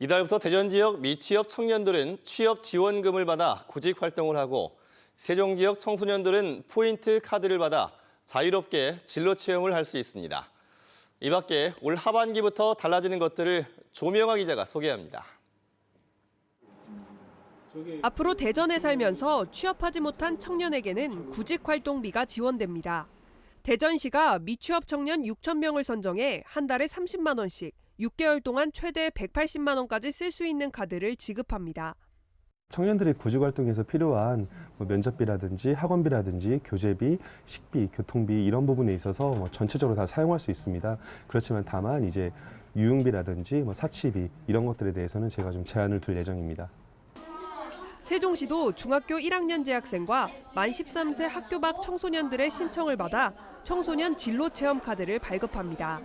이달부터 대전 지역 미취업 청년들은 취업 지원금을 받아 구직 활동을 하고 세종 지역 청소년들은 포인트 카드를 받아 자유롭게 진로 체험을 할 수 있습니다. 이 밖에 올 하반기부터 달라지는 것들을 조명아 기자가 소개합니다. 앞으로 대전에 살면서 취업하지 못한 청년에게는 구직 활동비가 지원됩니다. 대전시가 미취업 청년 6천 명을 선정해 한 달에 30만 원씩 6개월 동안 최대 180만 원까지 쓸 수 있는 카드를 지급합니다. 청년들이 구직 활동에서 필요한 뭐 면접비라든지 학원비라든지 교재비, 식비, 교통비 이런 부분에 있어서 뭐 전체적으로 다 사용할 수 있습니다. 그렇지만 다만 이제 유흥비라든지 뭐 사치비 이런 것들에 대해서는 제가 좀 제한을 둘 예정입니다. 세종시도 중학교 1학년 재학생과 만 13세 학교 밖 청소년들의 신청을 받아 청소년 진로 체험 카드를 발급합니다.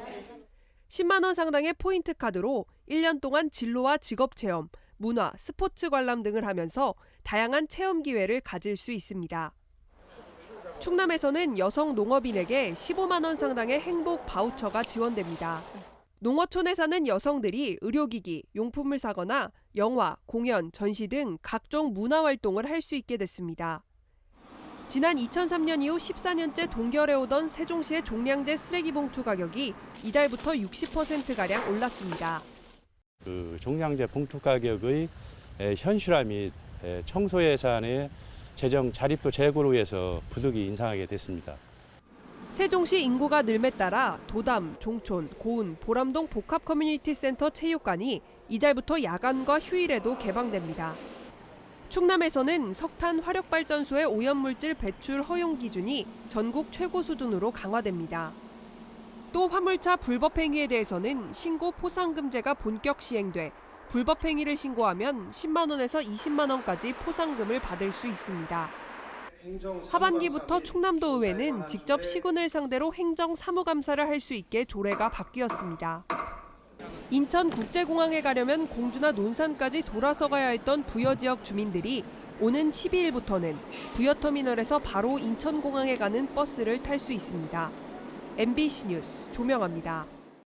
10만 원 상당의 포인트 카드로 1년 동안 진로와 직업 체험, 문화, 스포츠 관람 등을 하면서 다양한 체험 기회를 가질 수 있습니다. 충남에서는 여성 농업인에게 15만 원 상당의 행복 바우처가 지원됩니다. 농어촌에 사는 여성들이 의료기기, 용품을 사거나 영화, 공연, 전시 등 각종 문화 활동을 할 수 있게 됐습니다. 지난 2003년 이후 14년째 동결해 오던 세종시의 종량제 쓰레기 봉투 가격이 이달부터 60%가량 올랐습니다. 그 종량제 봉투 가격의 에, 현실화 및 에, 청소 예산의 재정 자립도 제고로 해서 부득이 인상하게 됐습니다. 세종시 인구가 늘매 따라 도담, 종촌, 고운, 보람동 복합 커뮤니티 센터 체육관이 이달부터 야간과 휴일에도 개방됩니다. 충남에서는 석탄 화력발전소의 오염물질 배출 허용 기준이 전국 최고 수준으로 강화됩니다. 또 화물차 불법 행위에 대해서는 신고 포상금제가 본격 시행돼 불법 행위를 신고하면 10만 원에서 20만 원까지 포상금을 받을 수 있습니다. 하반기부터 충남도 의회는 직접 시군을 상대로 행정 사무감사를 할 수 있게 조례가 바뀌었습니다. 인천국제공항에 가려면 공주나 논산까지 돌아서 가야 했던 부여 지역 주민들이 오는 12일부터는 부여터미널에서 바로 인천공항에 가는 버스를 탈 수 있습니다. MBC 뉴스 조명아입니다.